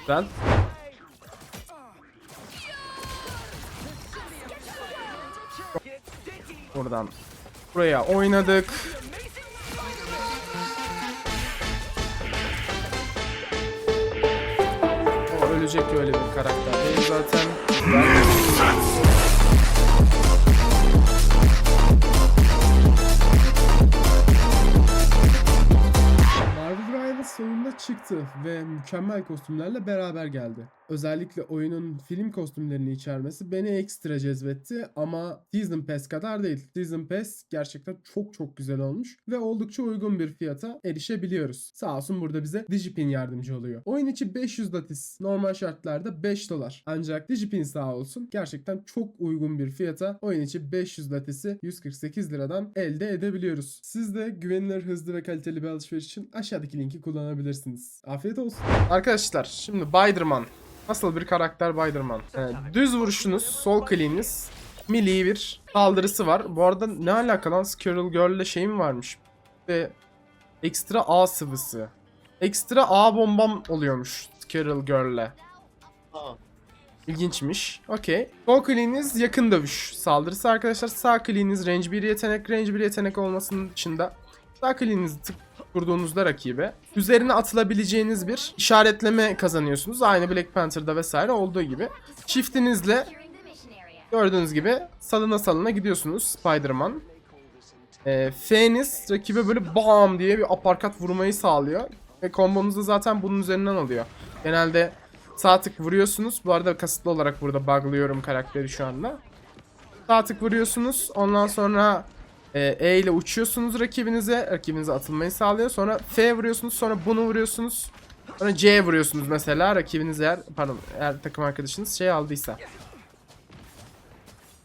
Güzel. Buradan buraya oynadık. O ölecek öyle bir karakter değil zaten. Çıktı ve mükemmel kostümlerle beraber geldi. Özellikle oyunun film kostümlerini içermesi beni ekstra cezbetti ama Season Pass kadar değil. Season Pass gerçekten çok çok güzel olmuş ve oldukça uygun bir fiyata erişebiliyoruz. Sağ olsun burada bize Digipin yardımcı oluyor. Oyun içi 500 datis, normal şartlarda 5 dolar. Ancak Digipin sağ olsun gerçekten çok uygun bir fiyata oyun içi 500 datisi 148 liradan elde edebiliyoruz. Siz de güvenilir, hızlı ve kaliteli bir alışveriş için aşağıdaki linki kullanabilirsiniz. Afiyet olsun. Arkadaşlar şimdi Biderman. Nasıl bir karakter Biderman? Ee, düz vuruşunuz, sol kliğiniz, melee bir saldırısı var. Bu arada ne alaka lan Squirrel Girl'le şey mi varmış? Ve ekstra A sıvısı. Ekstra A bombam oluyormuş Squirrel Girl'le. İlginçmiş. Okey. Sol kliğiniz yakın dövüş saldırısı arkadaşlar. Sağ kliğiniz range 1 yetenek. Range 1 yetenek olmasının dışında sağ kliğinizi tık kurduğunuzda rakibe üzerine atılabileceğiniz bir işaretleme kazanıyorsunuz. Aynı Black Panther'da vesaire olduğu gibi. Çiftinizle gördüğünüz gibi salına salına gidiyorsunuz Spider-Man. Ee, F'niz rakibe böyle bam diye bir aparkat vurmayı sağlıyor. Ve kombonuz da zaten bunun üzerinden alıyor. Genelde sağ tık vuruyorsunuz. Bu arada kasıtlı olarak burada buglıyorum karakteri şu anda. Sağ tık vuruyorsunuz. Ondan sonra e, E ile uçuyorsunuz rakibinize. Rakibinize atılmayı sağlıyor. Sonra F vuruyorsunuz. Sonra bunu vuruyorsunuz. Sonra C vuruyorsunuz mesela. Rakibiniz eğer pardon eğer takım arkadaşınız şey aldıysa.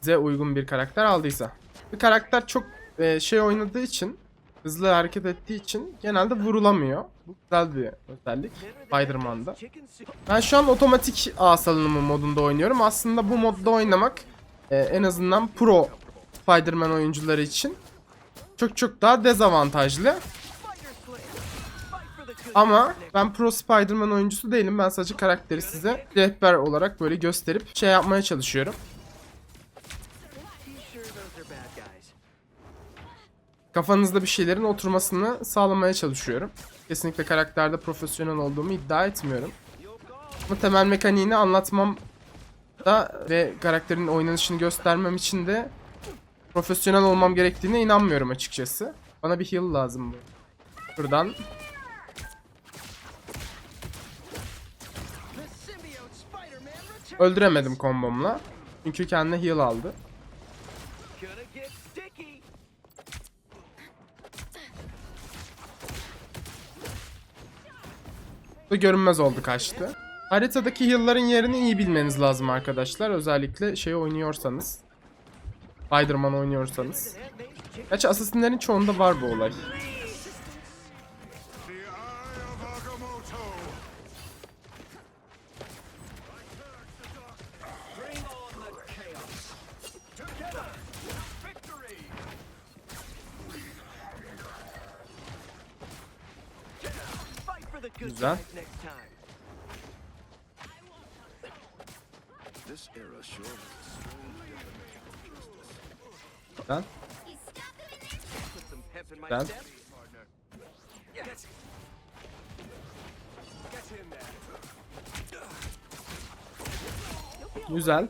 Size uygun bir karakter aldıysa. Bir karakter çok e, şey oynadığı için hızlı hareket ettiği için genelde vurulamıyor. Bu güzel bir özellik Spider-Man'da. Ben şu an otomatik A salınımı modunda oynuyorum. Aslında bu modda oynamak e, en azından pro Spider-Man oyuncuları için çok çok daha dezavantajlı. Ama ben pro Spider-Man oyuncusu değilim. Ben sadece karakteri size rehber olarak böyle gösterip şey yapmaya çalışıyorum. Kafanızda bir şeylerin oturmasını sağlamaya çalışıyorum. Kesinlikle karakterde profesyonel olduğumu iddia etmiyorum. Ama temel mekaniğini anlatmam da ve karakterin oynanışını göstermem için de profesyonel olmam gerektiğine inanmıyorum açıkçası. Bana bir heal lazım bu. Buradan öldüremedim kombomla. Çünkü kendine heal aldı. Da görünmez oldu kaçtı. Haritadaki heal'ların yerini iyi bilmeniz lazım arkadaşlar. Özellikle şey oynuyorsanız. Spider-Man oynuyorsanız. Gerçi Assassin'lerin çoğunda var bu olay. Güzel. Of justice. Güzel.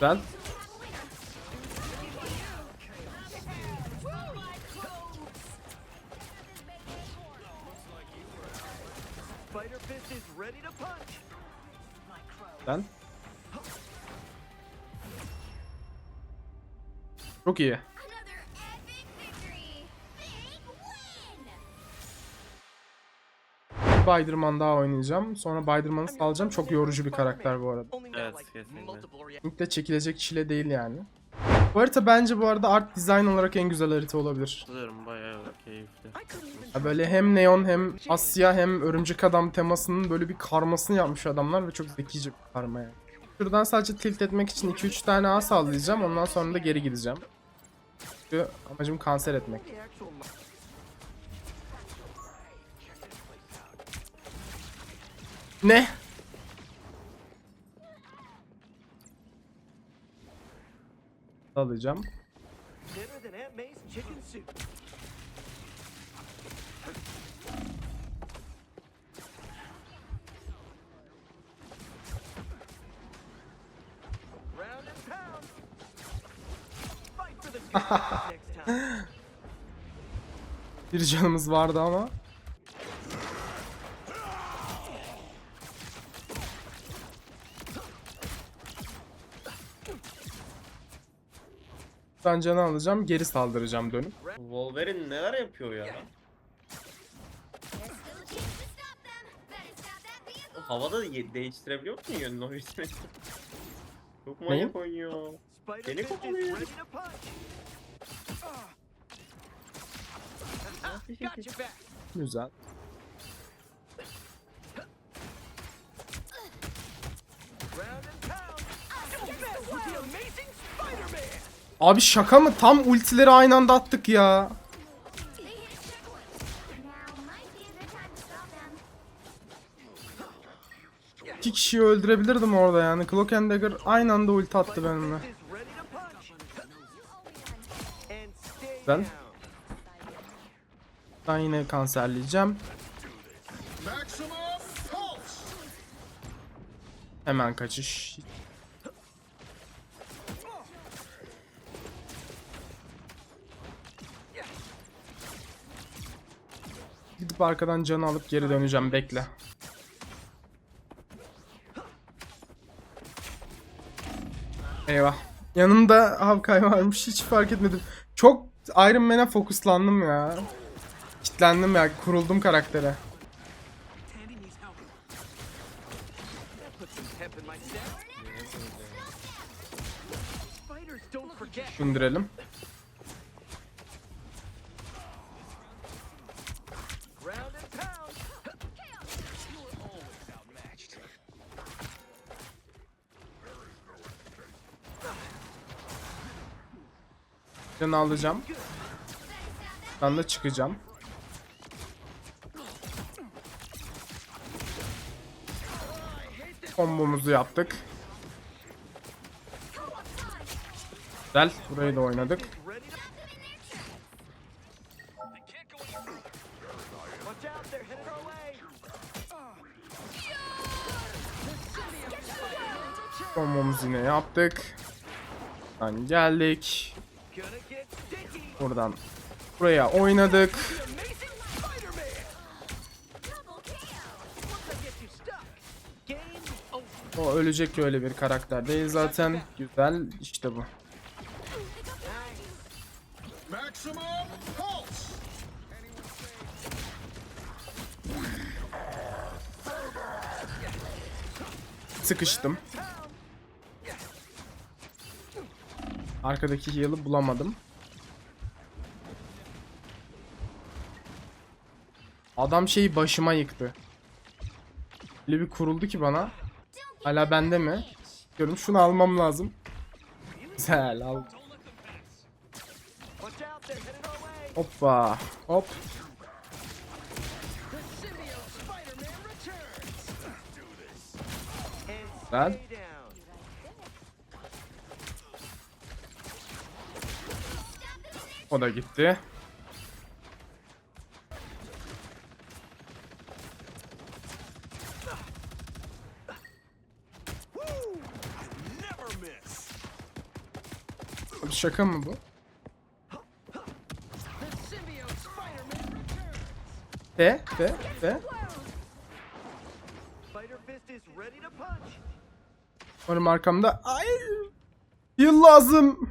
Güzel. Güzel. Çok iyi. Another epic victory! Big win! Spider-Man daha oynayacağım. Sonra Spider-Man'ı salacağım. Çok yorucu bir karakter bu arada. Evet, kesinlikle. Kesinlikle çekilecek çile değil yani. Bu harita bence bu arada art design olarak en güzel harita olabilir. Katılıyorum bayağı keyifli. Ya böyle hem neon hem Asya hem örümcek adam temasının böyle bir karmasını yapmış adamlar ve çok zekice bir karma yani. Şuradan sadece tilt etmek için 2-3 tane A sallayacağım ondan sonra da geri gideceğim. Çünkü amacım kanser etmek. Ne? Alacağım. Bir canımız vardı ama. Ben canı alacağım, geri saldıracağım dönüp. Wolverine neler yapıyor ya? Havada değiştirebiliyor musun yönünü o yüzden? Çok manyak oynuyor. Beni kovalıyor. Güzel. Round and pound. Don't mess with the amazing Spider-Man. Abi şaka mı? Tam ultileri aynı anda attık ya. İki kişiyi öldürebilirdim orada yani. Cloak and Dagger aynı anda ulti attı benimle. Güzel. Ben yine kanserleyeceğim. Hemen kaçış. Gidip arkadan canı alıp geri döneceğim bekle. Eyvah. Yanımda Hawkeye varmış hiç fark etmedim. Çok Iron Man'e fokuslandım ya. Kitlendim ya kuruldum karaktere. Tandy Canı alacağım. Ben de çıkacağım. Kombomuzu yaptık. Güzel. Burayı da oynadık. Kombomuzu yine yaptık. Buradan geldik. Buradan buraya oynadık. O ölecek öyle bir karakter değil zaten. Güzel. işte bu. Sıkıştım. Arkadaki heal'ı bulamadım. Adam şeyi başıma yıktı. Öyle bir kuruldu ki bana. Hala bende mi? Diyorum şunu almam lazım. Güzel al. Hoppa. Hop. Güzel. O da gitti. Never miss! Abi şaka mı bu? The symbiote Spider-Man returns. De, de, de. Spider Fist is ready to punch. Umarım arkamda. Ay! Heal lazım.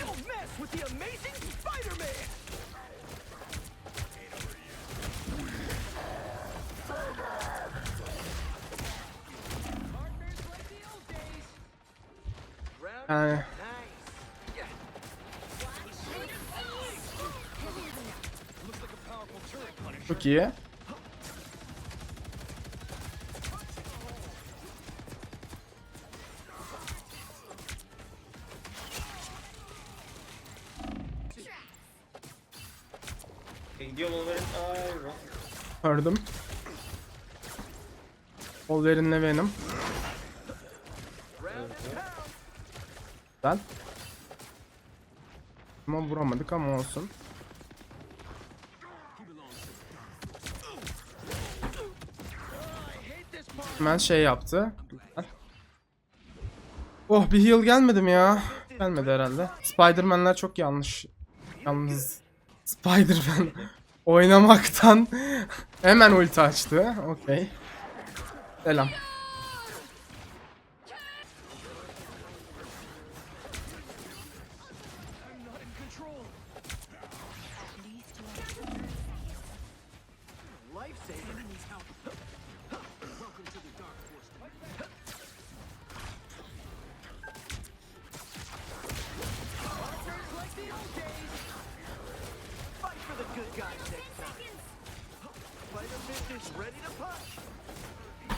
Don't mess with the amazing Spider-Man. Yani çok iyi. Gidiyor Wolverine. Ay. Gördüm. Venom. Güzel. Ama vuramadık ama olsun. Hemen şey yaptı. Oh bir heal gelmedi mi ya? Gelmedi herhalde. Spider-Man'ler çok yanlış. Yalnız Spider-Man oynamaktan hemen ulti açtı. Okey. Selam.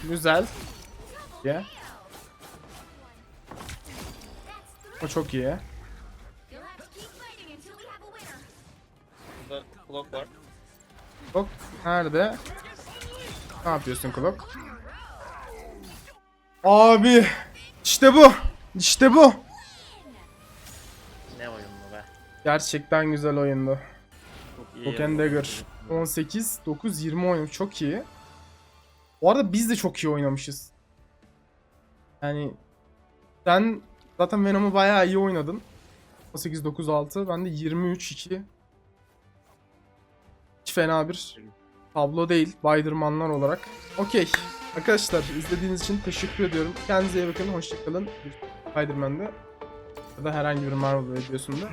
Güzel. Ya. Three. O çok iyi. Burada clock var. Clock nerede? Ne yapıyorsun Clock? Abi. İşte bu. İşte bu. Ne oyun bu be? Gerçekten güzel oyundu. Çok iyi. Cloak and Dagger. 18, 9, 20 oynamış. Çok iyi. Bu arada biz de çok iyi oynamışız. Yani sen zaten Venom'u bayağı iyi oynadın. 18, 9, 6. Ben de 23, 2. Hiç fena bir tablo değil. Spider-Man'lar olarak. Okey. Arkadaşlar izlediğiniz için teşekkür ediyorum. Kendinize iyi bakın. Hoşçakalın. Spider-Man'de ya da herhangi bir Marvel videosunda.